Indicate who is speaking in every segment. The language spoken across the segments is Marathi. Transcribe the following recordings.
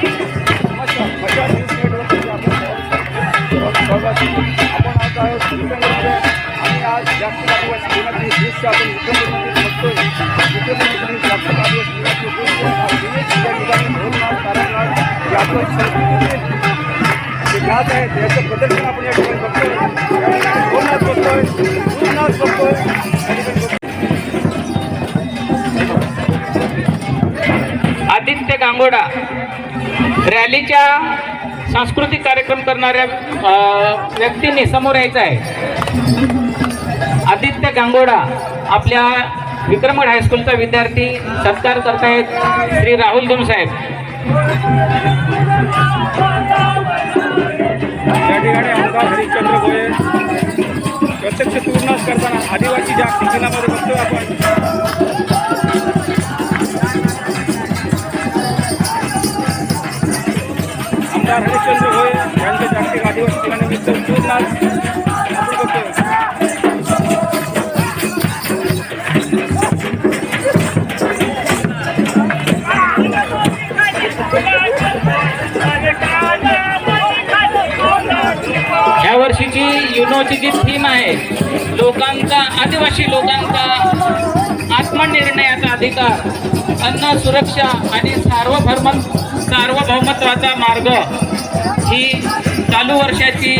Speaker 1: आणि आज जागतिक आदिवासी दिनाची दृश्य आपण मुख्यमंत्री बघतोय मुख्यमंत्री जागतिक आदिवासी दिनाची या ठिकाणी जे आहे त्याचं प्रदर्शन आपण या ठिकाणी बघतोय बघतोय बघतोय या ठिकाणी
Speaker 2: आदित्य गांगोडा. रॅलीच्या सांस्कृतिक कार्यक्रम करणाऱ्या व्यक्तींनी समोर यायचं आहे. आदित्य गांगोडा आपल्या विक्रमगड हायस्कूलचा विद्यार्थी सत्कार करतायत श्री राहुल दुम साहेब.
Speaker 1: या ठिकाणी आमदार हरिश्चंद्र प्रत्यक्ष तूर्णास करताना आदिवासी ज्या दिनामध्ये बघतो आपण आमदार हरिश्चंद्र होय यांच्या जागतिक आदिवासी दिनानिमित्त तूर्णास आपण
Speaker 2: वर्षीची युनोची जी थीम आहे लोकांचा आदिवासी लोकांचा अधिकार अन्न सुरक्षा आणि सार्वभौम सार्वभौमत्वाचा मार्ग ही चालू वर्षाची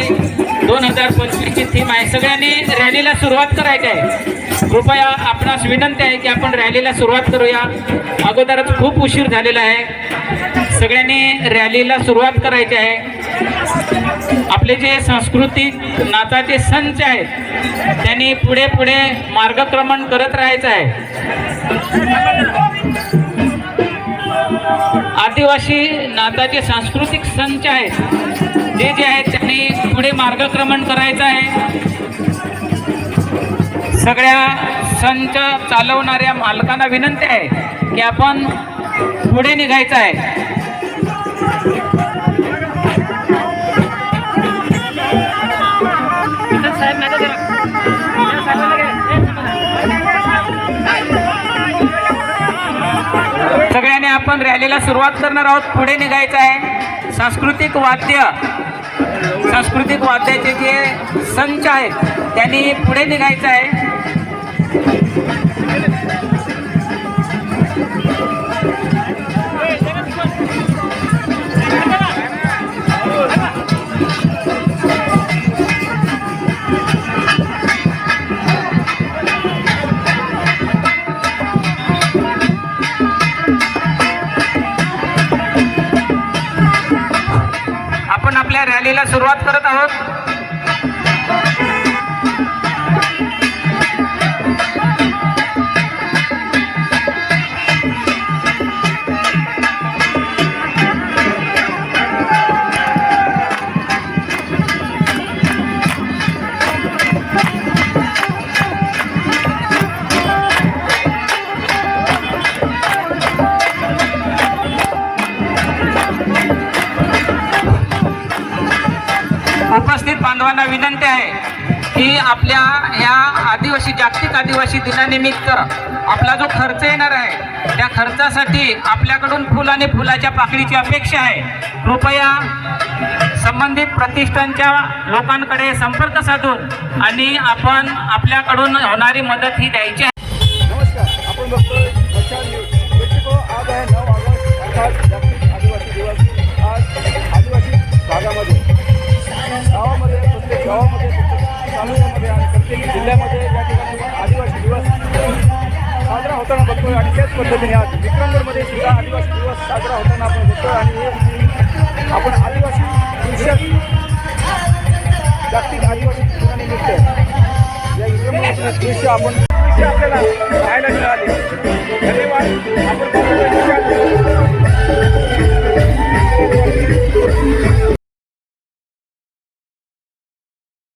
Speaker 2: दोन हजार पंचवीसची थीम आहे. सगळ्यांनी रॅलीला सुरुवात करायची आहे. कृपया आपणास विनंती आहे की आपण रॅलीला सुरुवात करूया. अगोदरच खूप उशीर झालेला आहे. सगळ्यांनी रॅलीला सुरुवात करायची आहे. आपले जे सांस्कृतिक नाचाचे संच आहेत त्यांनी पुढे पुढे मार्गक्रमण करत राहायचं आहे. आदिवासी नाचाचे सांस्कृतिक संच आहेत ते जे आहेत त्यांनी पुढे मार्गक्रमण करायचं आहे. सगळ्या संच चालवणाऱ्या मालकांना विनंती आहे की आपण पुढे निघायचं आहे. सगळ्यांनी आपण रॅलीला सुरुवात करणार आहोत. पुढे निघायचं आहे. सांस्कृतिक वाद्य. सांस्कृतिक वाद्याचे जे संच आहेत त्यांनी पुढे निघायचं आहे. या रॅलीला सुरुवात करत आहोत. बांधवांना विनंती आहे की आपल्या ह्या आदिवासी जागतिक आदिवासी दिनानिमित्त आपला जो खर्च येणार आहे त्या खर्चासाठी आपल्याकडून फुल आणि फुलाच्या पाकळीची अपेक्षा आहे. कृपया संबंधित प्रतिष्ठानच्या लोकांकडे संपर्क साधून आणि आपण आपल्याकडून होणारी मदत ही द्यायची आहे.
Speaker 1: नमस्कार आपण बघतोय आज आहे नऊ ऑगस्ट अर्थात होताना बघतोय आणि त्याच पद्धतीने आज विक्रमगडमध्ये सुद्धा आदिवासी दिवस साजरा होताना आपण बघतोय आणि आपण आदिवासी दिवसात जागतिक आदिवासी दिनानिमित्त या विक्रमगडचं दृश्य आपण आपल्याला पाहायला मिळाले. धन्यवाद. आपण